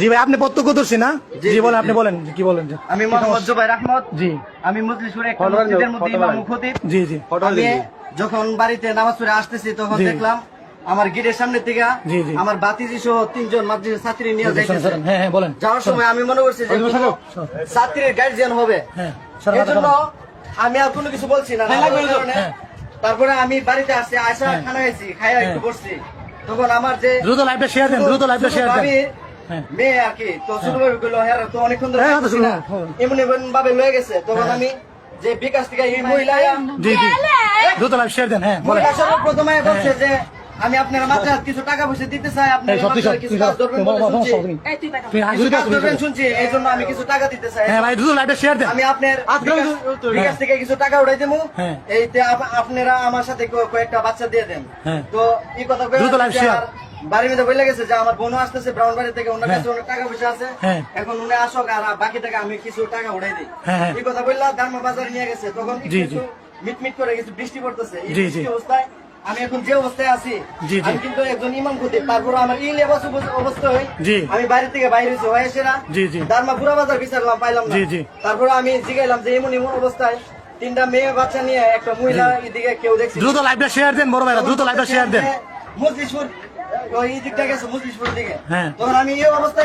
জি ভাই আপনি প্রত্যক্ষদর্শী না? জি, বলেন আপনি বলেন কি বলেন? আমি মোহাম্মদ জুবাইর আহমদ। জি। আমি মজলিসপুরে একটা মসজিদের মধ্যে ইমাম খতিব। জি জি। আমি যখন বাড়িতে নামাজ পড়ে আসতেছি তখন দেখলাম আমার গেটের সামনে থেকে। আমার বাতিজি সহ তিনজন মাদ্রাসার ছাত্রী নিয়ে সরেন, যাইতেছে। হ্যাঁ হ্যাঁ বলেন। যাওয়ার সময় আমি মনে করছি যে ছাত্রীর গার্জিয়ান হবে। হ্যাঁ এই জন্য আমি আর কোনো কিছু বলছি না। হ্যাঁ। হ্যাঁ। তারপরে আমি বাড়িতে আসছি আসা হ্যাঁ। খানা খাইছি খাইয়া একটু। বসছি। তখন আমার যে দ্রুত লাইভটা শেয়ার দেন দ্রুত লাইভটা শেয়ার দেন। হ্যাঁ। মেয়ে আর কি তো ছোট ভাবি গুলো হ্যাঁ তো অনেকক্ষণ ধরে হ্যাঁ। হ্যাঁ। এমন এমন ভাবে লয়ে গেছে। তখন আমি যে বিকাশ থেকে এই মহিলা জি জি। দ্রুত লাইভ শেয়ার দেন হ্যাঁ মহিলা সর্বপ্রথমে বলছে যে আমি আপনার মাত্রা কিছু টাকা পয়সা দিতে চাই কিছু কাজ ধরবেন বলে শুনছি। তুমি হাসি কাজ কাজ শুনছি এই জন্য আমি কিছু টাকা দিতে চাই। হ্যাঁ ভাই শেয়ার দেন। আমি আপনার বিকাশ- থেকে কিছু টাকা উঠাই দেবো। হ্যাঁ। এইতে আপনারা আমার সাথে কয়েকটা বাচ্চা দিয়ে দেন। হ্যাঁ। তো এই কথা দ্রুত। আর বাড়ির মধ্যে বলে গেছে যে আমার বোনও আসতেছে ব্রাউন বাড়ি থেকে ওনার হ্যাঁ। কাছে অনেক টাকা পয়সা আছে হ্যাঁ। এখন উনি আসক আর বাকি টাকা আমি কিছু টাকা উঠাই দিই হ্যাঁ। এই কথা দারমা বাজারে নিয়ে গেছে তখন কিছু মিটমিট করে কিছু বৃষ্টি পড়তেছে এই। বৃষ্টি অবস্থায় আমি এখন যে অবস্থায় আছি। আমি কিন্তু একজন ইমাম খতিব তারপর আমার এই লেবাস অবস্থা জি। আমি বাড়ি থেকে বাইরে হয়েছি হয়ে সেরা। দারমা পুরা বাজার বিচারলাম পাইলাম না জি, জি। তারপরে আমি জিগাইলাম যে এমন এমন অবস্থায় তিনটা মেয়ে বাচ্চা নিয়ে একটা মহিলা এদিকে কেউ দেখছি দ্রুত লাইভটা শেয়ার দেন বড় ভাইরা দ্রুত লাইভটা শেয়ার দেন মজলিশপুর ওই দিকটা গেছে দিকে হ্যাঁ। তখন আমি এই অবস্থায়